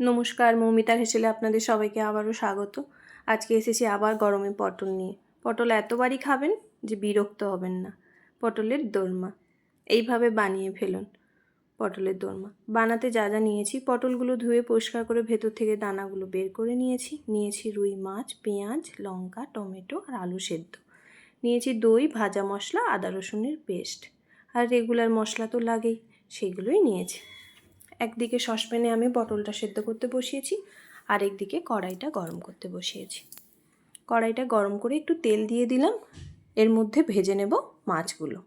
নমস্কার মৌমিতার হেসেলে আপনাদের সবাইকে আবারও স্বাগত। আজকে এসেছি আবার গরমে পটল নিয়ে। পটল এতবারই খাবেন যে বিরক্ত হবেন না। পটলের দোরমা। এইভাবে বানিয়ে ফেলুন পটলের দোরমা। বানাতে যা যা নিয়েছি, পটলগুলো ধুয়ে পরিষ্কার করে ভেতর থেকে দানাগুলো বের করে নিয়েছি। নিয়েছি রুই মাছ, পেঁয়াজ, লঙ্কা, টমেটো আর আলু সেদ্ধ। নিয়েছি দই, ভাজা মশলা, আদা রসুনের পেস্ট। আর রেগুলার মশলা তো লাগেই, সেগুলোই নিয়েছি। একদিকে সসপ্যানে আমি পটলটা সেদ্ধ করতে বসিয়েছি আর একদিকে কড়াইটা গরম করতে বসিয়েছি। কড়াইটা গরম করে একটু তেল দিয়ে দিলাম, এর মধ্যে ভেজে নেব মাছগুলো।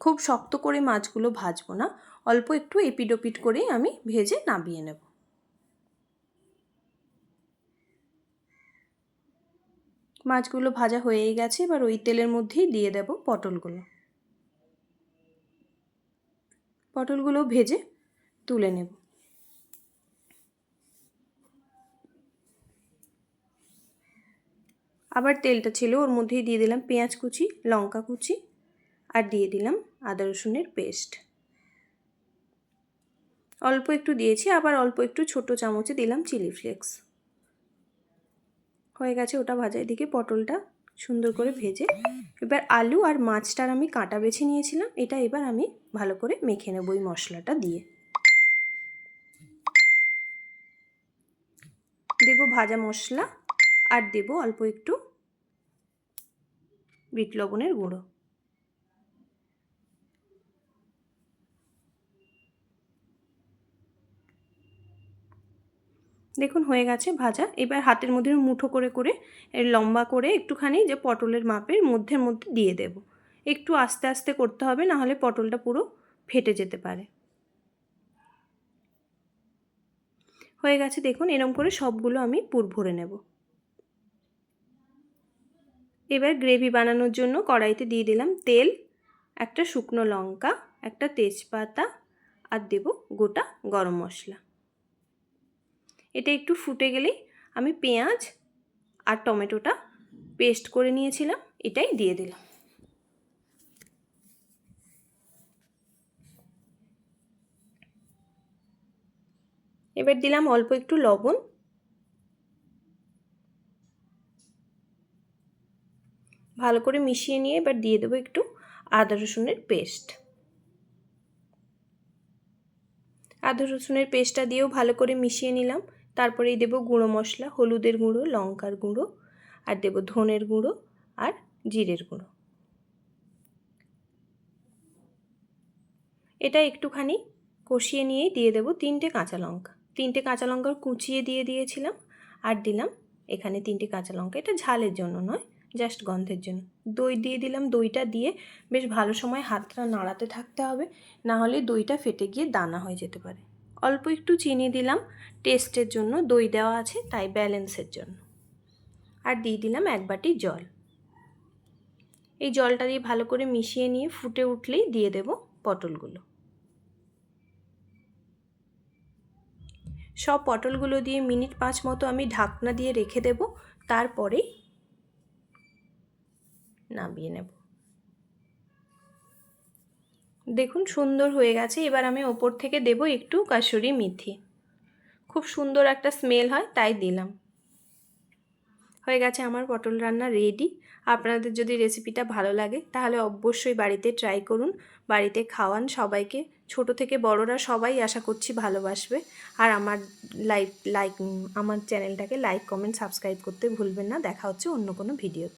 খুব শক্ত করে মাছগুলো ভাজবো না, অল্প একটু এপিডোপিট করেই আমি ভেজে নামিয়ে নেব। মাছগুলো ভাজা হয়েই গেছে, এবার ওই তেলের মধ্যেই দিয়ে দেব পটলগুলো। পটলগুলো ভেজে তুলে নেব। আবার তেলটা ছিল, ওর মধ্যেই দিয়ে দিলাম পেঁয়াজ কুচি, লঙ্কা কুচি, আর দিয়ে দিলাম আদা রসুনের পেস্ট। অল্প একটু দিয়েছি, আবার অল্প একটু ছোট চামচে দিলাম চিলি ফ্লেক্স। হয়ে গেছে ওটা ভাজা এদিকে পটলটা সুন্দর করে ভেজে। এবার আলু আর মাছটার আমি কাঁটা বেছে নিয়েছিলাম, এটা এবার আমি ভালো করে মেখে নেব ওই মশলাটা দিয়ে। দেব ভাজা মশলা আর দেব অল্প একটু বিট লবণের গুঁড়ো। দেখুন, হয়ে গেছে ভাজা। এবার হাতের মধ্যে মুঠো করে করে, এর লম্বা করে একটুখানি যে পটলের মাপের মধ্যের মধ্যে দিয়ে দেব। একটু আস্তে আস্তে করতে হবে, নাহলে পটলটা পুরো ফেটে যেতে পারে। হয়ে গেছে, দেখুন, এরম করে সবগুলো আমি পুর ভরে নেব। এবার গ্রেভি বানানোর জন্য কড়াইতে দিয়ে দিলাম তেল, একটা শুকনো লঙ্কা, একটা তেজপাতা, আর দেব গোটা গরম মশলা। এটা একটু ফুটে গেলেই আমি পেঁয়াজ আর টমেটোটা পেস্ট করে নিয়েছিলাম, এটাই দিয়ে দিলাম। এবার দিলাম অল্প একটু লবণ। ভালো করে মিশিয়ে নিয়ে এবার দিয়ে দেবো একটু আদা রসুনের পেস্ট। আদা রসুনের পেস্টটা দিয়েও ভালো করে মিশিয়ে নিলাম। তারপরেই দেবো গুঁড়ো মশলা, হলুদের গুঁড়ো, লঙ্কার গুঁড়ো, আর দেবো ধনের গুঁড়ো আর জিরের গুঁড়ো। এটা একটুখানি কষিয়ে নিয়েই দিয়ে দেবো তিনটে কাঁচা লঙ্কা। তিনটে কাঁচা লঙ্কা কুচিয়ে দিয়ে দিয়েছিলাম আর দিলাম এখানে তিনটে কাঁচা লঙ্কা। এটা ঝালের জন্য নয় জাস্ট গন্ধের জন্য। দই দিয়ে দিলাম, দইটা দিয়ে বেশ ভালো সময় হাতটা নাড়াতে থাকতে হবে, না হলে দইটা ফেটে গিয়ে দানা হয়ে যেতে পারে। অল্প একটু চিনি দিলাম টেস্টের জন্য দই দেওয়া আছে, তাই ব্যালেন্সের জন্য। আর দিয়ে দিলাম এক বাটি জল। এই জলটা দিয়ে ভালো করে মিশিয়ে নিয়ে ফুটে উঠলেই দিয়ে দেব পটলগুলো। সব পটলগুলো দিয়ে মিনিট পাঁচ মতো আমি ঢাকনা দিয়ে রেখে দেব তারপরেই নামিয়ে নেব। দেখুন, সুন্দর হয়ে গেছে। এবার আমি ওপর থেকে দেব একটু কাসুরি মেথি। খুব সুন্দর একটা স্মেল হয়, তাই দিলাম। হয়ে গেছে আমার পটল রান্না রেডি। আপনাদের যদি রেসিপিটা ভালো লাগে, তাহলে অবশ্যই বাড়িতে ট্রাই করুন। বাড়িতে খাওয়ান সবাইকে। ছোট থেকে বড়রা সবাই আশা করছি ভালোবাসবে। আর আমার লাইক লাইক আমার চ্যানেলটাকে লাইক, কমেন্ট, সাবস্ক্রাইব করতে ভুলবেন না। দেখা হচ্ছে অন্য কোনো ভিডিও